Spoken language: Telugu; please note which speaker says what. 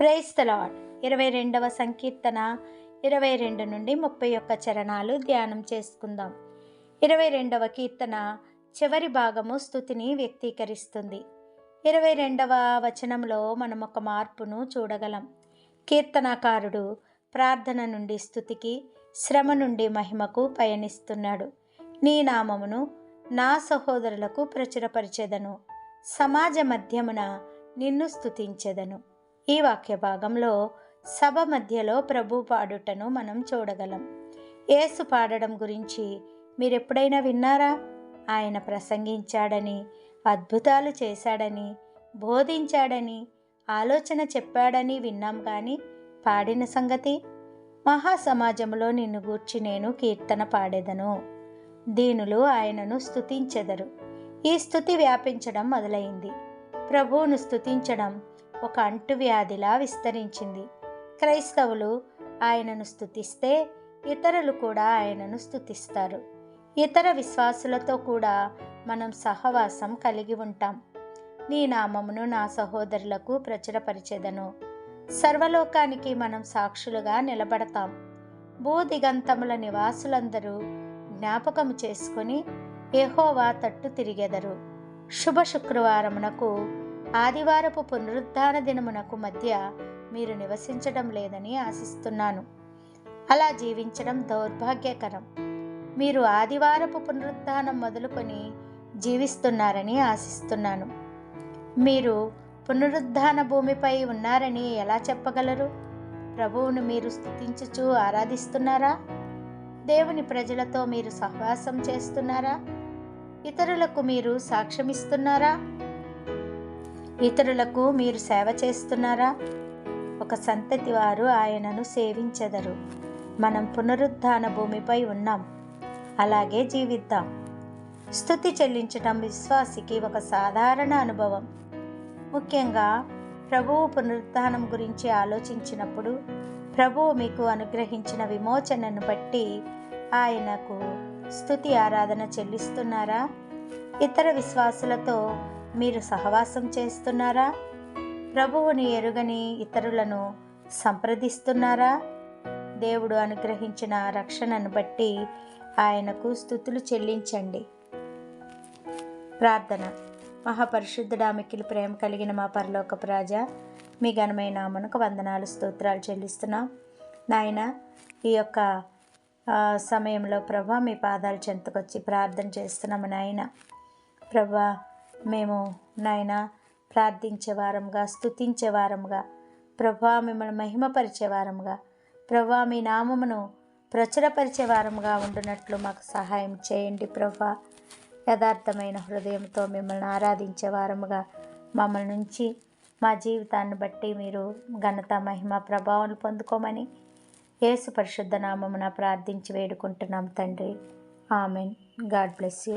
Speaker 1: ప్రైస్తలాడ్ ఇరవై రెండవ సంకీర్తన ఇరవై రెండు నుండి ముప్పై ఒక్క చరణాలు ధ్యానం చేసుకుందాం. ఇరవై రెండవ కీర్తన చివరి భాగము స్థుతిని వ్యక్తీకరిస్తుంది. ఇరవై రెండవ వచనంలో మనం ఒక మార్పును చూడగలం. కీర్తనాకారుడు ప్రార్థన నుండి స్థుతికి శ్రమ నుండి మహిమకు పయనిస్తున్నాడు. నీ నామమును నా సహోదరులకు ప్రచురపరిచెదను. సమాజ మధ్యమున నిన్ను స్థుతించెదను. ఈ వాక్య భాగంలో సభ మధ్యలో ప్రభు పాడుటను మనం చూడగలం. ఏసు పాడడం గురించి మీరు ఎప్పుడైనా విన్నారా? ఆయన ప్రసంగించాడని అద్భుతాలు చేశాడని బోధించాడని ఆలోచన చెప్పాడని విన్నాం కానీ పాడిన సంగతి? మహాసమాజంలో నిన్ను గూర్చి నేను కీర్తన పాడేదను. దీనులు ఆయనను స్థుతించెదరు ఈ స్థుతి వ్యాపించడం మొదలైంది. ప్రభువును స్థుతించడం ఒక అంటువ్యాధిలా విస్తరించింది. క్రైస్తవులు ఆయనను స్థుతిస్తే ఇతరులు కూడా ఆయనను స్థుతిస్తారు ఇతర విశ్వాసులతో కూడా మనం సహవాసం కలిగి ఉంటాం. నీ నామమును నా సహోదరులకు ప్రచురపరిచెదను. సర్వలోకానికి మనం సాక్షులుగా నిలబడతాం. భూదిగంతముల నివాసులందరూ జ్ఞాపకము చేసుకుని ఎహోవా తట్టు తిరిగెదరు. శుభ శుక్రవారమునకు ఆదివారపు పునరుద్ధాన దినమునకు మధ్య మీరు నివసించడం లేదని ఆశిస్తున్నాను. అలా జీవించడం దౌర్భాగ్యకరం. మీరు ఆదివారపు పునరుద్ధానం మొదలుకొని జీవిస్తున్నారని ఆశిస్తున్నాను. మీరు పునరుద్ధాన భూమిపై ఉన్నారని ఎలా చెప్పగలరు? ప్రభువును మీరు స్థుతించుచు ఆరాధిస్తున్నారా? దేవుని ప్రజలతో మీరు సహవాసం చేస్తున్నారా? ఇతరులకు మీరు సాక్ష్యమిస్తున్నారా? ఇతరులకు మీరు సేవ చేస్తున్నారా? ఒక సంతతి వారు ఆయనను సేవించెదరు. మనం పునరుద్ధాన భూమిపై ఉన్నాం. అలాగే జీవిద్దాం. స్థుతి చెల్లించటం విశ్వాసికి ఒక సాధారణ అనుభవం. ముఖ్యంగా ప్రభువు పునరుద్ధానం గురించి ఆలోచించినప్పుడు ప్రభువు మీకు అనుగ్రహించిన విమోచనను బట్టి ఆయనకు స్థుతి ఆరాధన చెల్లిస్తున్నారా? ఇతర విశ్వాసులతో మీరు సహవాసం చేస్తున్నారా? ప్రభువుని ఎరుగని ఇతరులను సంప్రదిస్తున్నారా? దేవుడు అనుగ్రహించిన రక్షణను బట్టి ఆయనకు స్థుతులు చెల్లించండి. ప్రార్థన. మహాపరిశుద్ధుడా మిక్కిలి ప్రేమ కలిగిన మా పరలోక రాజా మీ ఘనమైన నామనకు వందనాలు స్తోత్రాలు చెల్లిస్తున్నాం. నాయన ఈ యొక్క సమయంలో ప్రభా మీ పాదాలు చెంతకొచ్చి ప్రార్థన చేస్తున్నాము నాయన. ప్రభా మేము నాయన ప్రార్థించే స్థుతించేవారంగా స్తుతించే ప్రభా మిమ్మల్ని మహిమపరిచేవారంగా ప్రభా మీ నామమును ప్రచురపరిచేవారంగా ఉండునట్లు మాకు సహాయం చేయండి ప్రభా. యథార్థమైన హృదయంతో మిమ్మల్ని ఆరాధించే వారముగా మమ్మల్ని నుంచి మా జీవితాన్ని బట్టి మీరు ఘనత మహిమ ప్రభావం పొందుకోమని యేసు పరిశుద్ధ నామమున ప్రార్థించి వేడుకుంటున్నాం తండ్రి. ఆమెన్. God bless you.